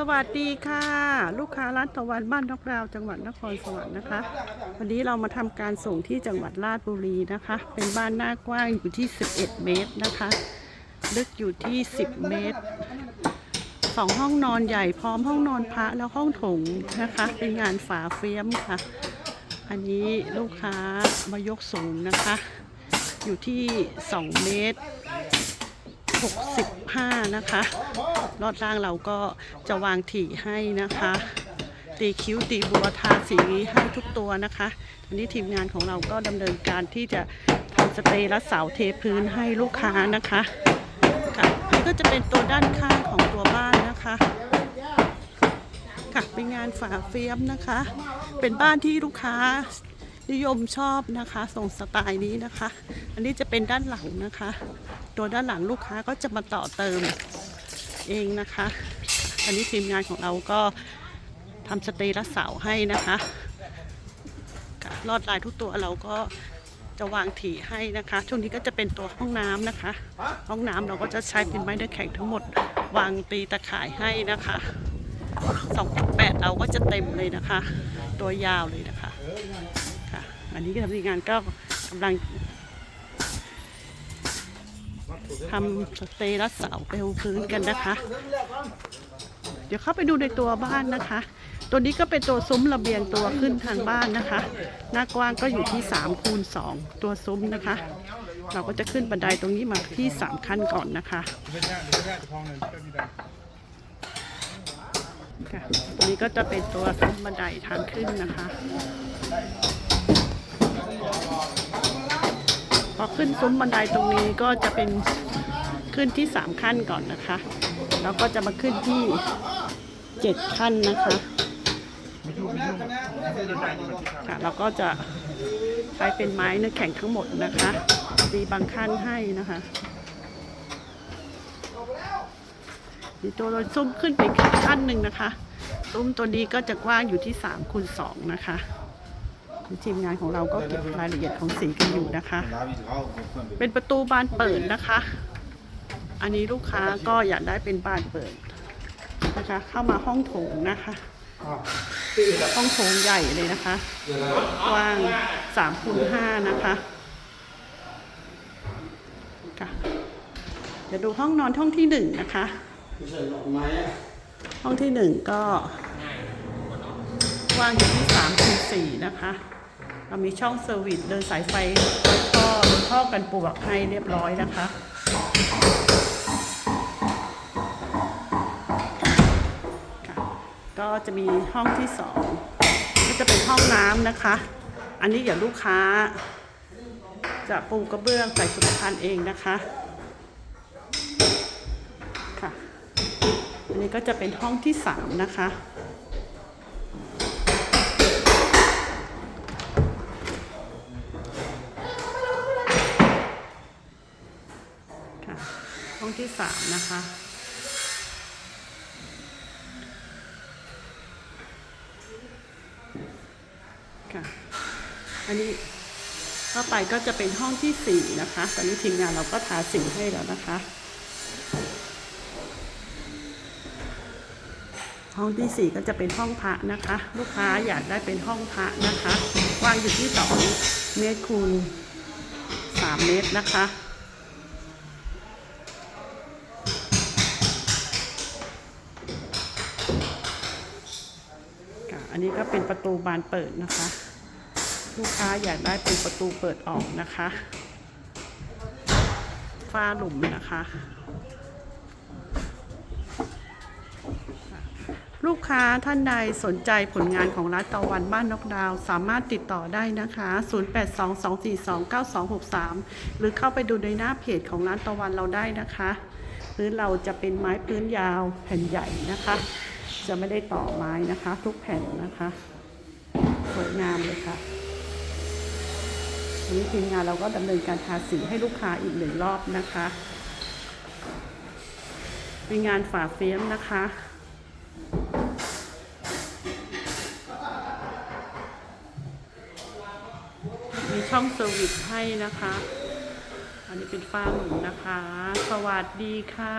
สวัสดีค่ะ ลูกค้าร้านตะวันบ้านนอกดาว จังหวัดนครสวรรค์นะคะ วันนี้เรามาทำการส่งที่จังหวัดราชบุรีนะคะ เป็นบ้านหน้ากว้างอยู่ที่ 11 เมตรนะคะ ลึกอยู่ที่ 10 เมตรสองห้องนอนใหญ่พร้อมห้องนอนพระแล้วห้องโถงนะคะ เป็นงานฝาเฟียมค่ะ อันนี้ลูกค้ามายกสูงนะคะ อยู่ที่ 2 เมตร 65 นะคะรอดล่างเราก็จะวางถี่ให้นะคะ ตีคิ้วตีบัวทาสีให้ทุกตัวนะคะอันนี้ทีมงานของเราก็ดำเนินการที่จะทำสเตย์และเสาเทพื้นให้ลูกค้านะคะค่ะนนี้ก็จะเป็นตัวด้านข้างของตัวบ้านนะคะค่ะเป็นงานฝาเฟียมนะคะ เป็นบ้านที่ลูกค้า นิยมชอบนะคะส่งสไตล์นี้นะคะ อันนี้จะเป็นด้านหลังนะคะ ตัวด้านหลังลูกค้าก็จะมาต่อเติมเองนะคะ อันนี้ทีมงานของเราก็ทำสเตย์และเสาให้นะคะลอดลายทุกตัวเราก็จะวางถี่ให้นะคะ ช่วงนี้ก็จะเป็นตัวห้องน้ำนะคะ ห้องน้ำเราก็จะใช้เป็นไม้เนื้อแข็งทั้งหมด วางตีตะข่ายให้นะคะ2.8เราก็จะเต็มเลยนะคะ ตัวยาวเลยนะคะ อันนี้ก็ทีงานก็กำลังทำสเตย์รัดเสาเปลวพื้นกันนะคะ เดี๋ยวเข้าไปดูในตัวบ้านนะคะ ตัวนี้ก็เป็นตัวซุ้มระเบียงตัวขึ้นทางบ้านนะคะ หน้ากว้างก็อยู่ที่3คูณ2ตัวซุ้มนะคะ เราก็จะขึ้นบันไดตรงนี้มาที่ 3 ขั้นก่อนนะคะค่ะตัวนี้ก็จะเป็นตัวซุ้มบันไดทางขึ้นนะคะ พอขึ้นซุ้มบันไดตรงนี้ก็จะเป็นขึ้นที่ 3 ขั้นก่อนนะคะ แล้วก็จะมาขึ้นที่ 7 ขั้นนะคะค่ะเราก็จะใช้เป็นไม้เนื้อแข็งทั้งหมดนะคะตีบางขั้นให้นะคะดีตัวเราซุ้มขึ้นไปขั้นหนึ่งนะคะ ซุ้มตัวนี้ก็จะกว้างอยู่ที่3คูณ2นะคะ ทีมงานของเราก็เก็บรายละเอียดของสีกันอยู่นะคะ เป็นประตูบานเปิดนะคะ อันนี้ลูกค้าก็อยากได้เป็นบานเปิดนะคะ เข้ามาห้องโถงนะคะห้องโถงใหญ่เลยนะคะกว้าง3คูณ5นะคะค่ะเดี๋ยวดูห้องนอนห้องที่หนึ่งนะคะ ห้องที่หนึ่งก็ก ว้างอยู่ที่3คูณ4นะคะ เรามีช่องเซอร์วิสเดินสายไฟท่อท่อกันปลวกให้เรียบร้อยนะคะก็จะมีห้องที่สองก็จะเป็นห้องน้ำนะคะ อันนี้อย่าลูกค้า จะปูกระเบื้องใส่สุขภัณฑ์เองนะคะค่ะ อันนี้ก็จะเป็นห้องที่สามนะคะ งที่สามนะคะ ค่ะ อันนี้เข้าไปก็จะเป็นห้องที่สี่นะคะ ตอนนี้ทีมงานเราก็ทาสีให้แล้วนะคะ ห้องที่สี่ก็จะเป็นห้องพระนะคะ ลูกค้าอยากได้เป็นห้องพระนะคะ กว้างอยู่ที่สองเมตรคูณสามเมตรนะคะ นนี้ก็เป็นประตูบานเปิดนะคะ ลูกค้าอยากได้เป็นประตูเปิดออกนะคะฝ้าหลุมนะคะ ลูกค้าท่านใดสนใจผลงานของร้านตะวันบ้านนกดาว สามารถติดต่อได้นะคะ 0822429263 หรือเข้าไปดูในหน้าเพจของร้านตะวันเราได้นะคะ พื้นเราจะเป็นไม้พื้นยาวแผ่นใหญ่นะคะ จะไม่ได้ต่อไม้นะคะ ทุกแผ่นนะคะ สวยงามเลยค่ะวันนี้ทีมงานเราก็ดำเนินการทาสีให้ลูกค้าอีกหนึ่งรอบนะคะเป็นงานฝาเฟียมนะคะมีช่องเซอร์วิสให้นะคะ อันนี้เป็นฝ้าหลุมนะคะ สวัสดีค่ะ